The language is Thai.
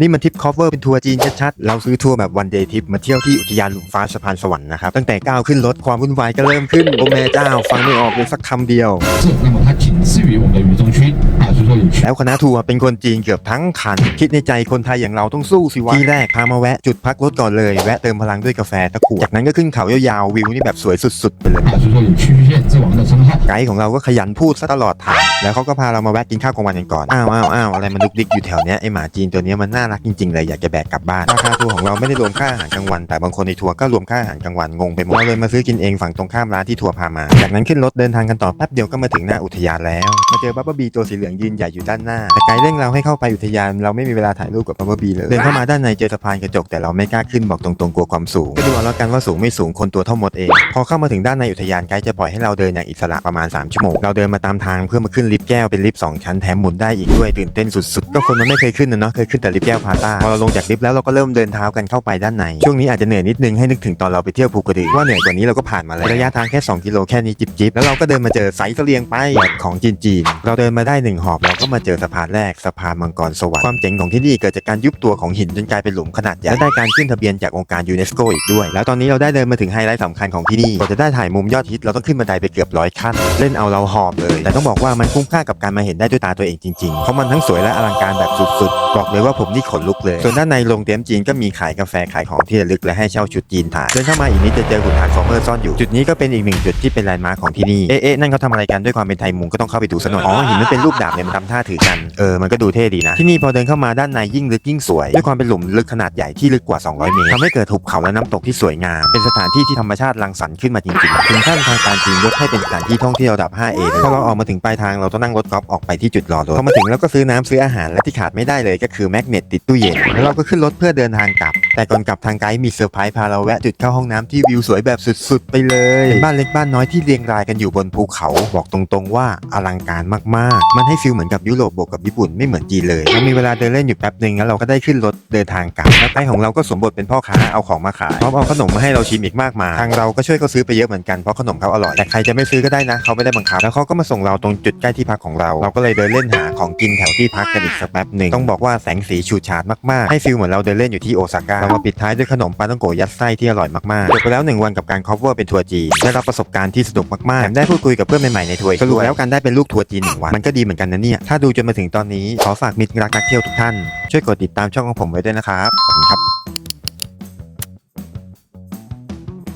นี่มันทริปคอฟเวอร์เป็นทัวร์จีนชัดๆ เราซื้อทัวร์แบบวันเดย์ทริปมาเที่ยวที่อุทยานหลุมฟ้าสะพานสวรรค์นะครับ ตั้งแต่ก้าวขึ้นรถความวุ่นวายก็เริ่มขึ้น โอ้แม่เจ้า ฟังไม่ออกเลยสักคำเดียว 这那么它仅次 แล้วคณะทัวร์เป็นคนจีนเกือบทั้งคัน คิดในใจคนไทยอย่างเราต้องสู้สิวะที่แรกพามาแวะจุดพักรถก่อนเลยแวะเติมพลังด้วยกาแฟตะขวดจากนั้นก็ขึ้นเขายาวๆวิวนี่แบบสวยสุดๆไปเลยไกด์ของเราก็ขยันพูดซะตลอดทางแล้วเขาก็พาเรามาแวะกินข้าวกลางวันกันก่อนอ้าวอ้าวอ้าวอะไรมันดุกดิกอยู่แถวเนี้ยไอหมาจีนตัวเนี้ยมันน่ารักจริงๆเลยอยากจะแบกกลับบ้านราคาทัวร์ของเราไม่ได้รวมค่าอาหารกลางวัน แต่บางคนในทัวร์ก็รวมค่าอาหารกลางวันงงไปหมดเราเลยมาซื้อกินเองฝั่งตรงข้ามร้านที่ทัวร์พามา จากนั้นขึ้นรถเดินทางกันต่อแป๊บเดียวก็มาถึงหน้าอุทยานแล้วมาเจอบับเบิ้ลบีตัวสีเหลืองยืนหญ่อยู่ด้านหน้า แต่ไกด์เร่งเราให้เข้าไปอุทยาน เราไม่มีเวลาถ่ายรูปกับบับเบิ้ลบีเลย เดินเข้ามาด้านในเจอสะพานกระจกแต่เราไม่กล้าขึ้นบอกตรงๆกลัวความสูงก็ดูเอาแล้วกันว่าสูงไม่สูงคนตัวเท่ามดเอง พอเข้ามาถึงด้านในอุทยานไกด์จะปล่อยให้เราเดินอย่างอิสระประมาณ 3 ชั่วโมง เราเดินมาตามทางเพื่อมาขึ้นลิฟต์แก้วเป็นลิฟต์สองชั้นแถมหมุนได้อีกด้วยตื่นเต้นสุดๆ ก็คนมันไม่เคยขึ้นนะเนาะเคยขึ้นแต่ลิฟต์แก้วพาต้าพอเราลงจากลิฟต์แล้วเราก็เริ่มเดินเท้ากันเข้าไปด้านใน ช่วงนี้อาจจะเหนื่อยนิดนึงให้นึกถึงตอนเราไปเที่ยวภูกระดึงว่าเหนื่อยกว่านี้เราก็ผ่านมาแล้วระยะทางแค่ 2 กิโลแค่นี้จิบๆแล้วเราก็เดินมาเจอไซส์เสลียงไปแบบของจีนๆเราเดินมาได้หนึ่งหอบเรา ก็มาเจอสะพานแรกสะพานมังกรสวรรค์ความเจ๋งของที่นี่เกิดจากการยุบตัวของหินจนกลายเป็นหลุมขนาดใหญ่และได้การขึ้นทะเบียนจากองค์การยูเนสโกอีกด้วย แล้วตอนนี้เราได้เดินมาถึงไฮไลท์สำคัญของที่นี่กว่าจะได้ถ่ายมุมยอดฮิตเราต้องขึ้นบันไดไปเกือบร้อยขั้นเล่นเอาเราหอบเลย แต่ต้องบอกว่ามันคุ้มค่ากับการมาเห็นได้ด้วยตาตัวเองจริงๆเพราะมันทั้งสวยและอลังการแบบสุดๆ บอกเลยว่าผมนี่ขนลุกเลย ส่วนด้านในโรงเตรียมจีนก็มีขายกาแฟขายของที่ระลึกและให้เช่าชุดจีนถ่ายเดินเข้ามาอีกนิดจะเจอหุ่นทรานส์ฟอร์เมอร์ซ่อนอยู่จุดนี้ก็เป็นอีกหนึ่งจุดที่เป็นแลนด์มาร์คของที่นี่เอ๊ะเอ๊ะนั่นเขาทำอะไรกันด้วยความเป็นไทยมุงก็ต้องเข้าไปดูซะหน่อยอ๋อหินมันเป็นรูปดาบเนี่ยมันทำท่าถือกัน เออ มันก็ดูเท่ดีนะ ที่นี่พอเดินเข้ามาด้านในยิ่งลึกยิ่งสวย ด้วยความเป็นหลุมลึกขนาดใหญ่ที่ลึกกว่า 200 เมตรทำให้เกิดหุบเขาและน้ำตกที่สวยงาม เป็นสถานที่ที่ธรรมชาติรังสรรค์ขึ้นมาจริงๆ ถึงขั้นทางการจีนยกให้เป็นสถานที่ท่องเที่ยวระดับ 5A เลยพอเราออกมาถึงปลายทางเราต้องนั่งรถกอล์ฟออกไปที่จุดรอรถ พอมาถึงแล้วก็ซื้อน้ำซื้ออาหารและที่ขาดไม่ได้เลยก็คือแมกเนตติดตู้เย็น แล้วเราก็ขึ้นรถเพื่อเดินทางกลับ แต่ก่อนกลับทางไกด์มีเซอร์ไพรส์พาเราแวะจุดเข้าห้องน้ำที่วิวสวยแบบสุดๆ ไปเลยเป็นบ้านเล็กบ้านน้อยที่เรียงรายกันอยู่บนภูเขา บอกตรงๆว่าอลังการมากๆ มันให้ฟิลเหมือนกับยุโรปบวกกับญี่ปุ่นไม่เหมือนจีนเลยเรามีเวลาเดินเล่นอยู่แป๊บหนึ่งแล้วเราก็ได้ขึ้นรถเดินทางกลับแล้วไกด์ของเราก็สมบทเป็นพ่อค้าเอาของมาขายพร้อมเอาขนมมาให้เราชิมอีกมากมายทางเราก็ช่วยเขาซื้อไปเยอะเหมือนกันเพราะขนมเขาอร่อยแต่ใครจะไม่ซื้อก็ได้นะเขาไม่ได้บังคับแล้วเขาก็มาส่งเราตรงจุดใกล้ที่พักของเราเราก็เลยเดินเล่นหาของกินแถวที่พักกันอีกสักแป๊บหนึ่งต้องบอกว่าแสงสีฉูดฉาดมากๆให้ฟิลเหมือนเราเดินเล่นอยู่ที่โอซาก้าเรามาปิดท้ายด้วยขนมปาต้องโกยัดไส้ที่อร่อยมากๆจบไปแล้วหนึ่งวันกับการ cover เป็นทัวร์จีนได้รับประสบการณ์ที่สนุกมากๆแถมได้พูดคุยกับเพื่อนใหม่ๆในทัวร์สรุปแล้วการได้เป็นลูกทัวร์จีนหนึ่งวันมันก็ดีเหมือนกันนะเนี่ยถ้าดูจนมาถึงตอนนี้ขอฝากมิตรรักนักเที่ยวทุกท่าน ช่วยกดติดตามช่องของผมไว้ด้วยนะครับ ขอบคุณครับ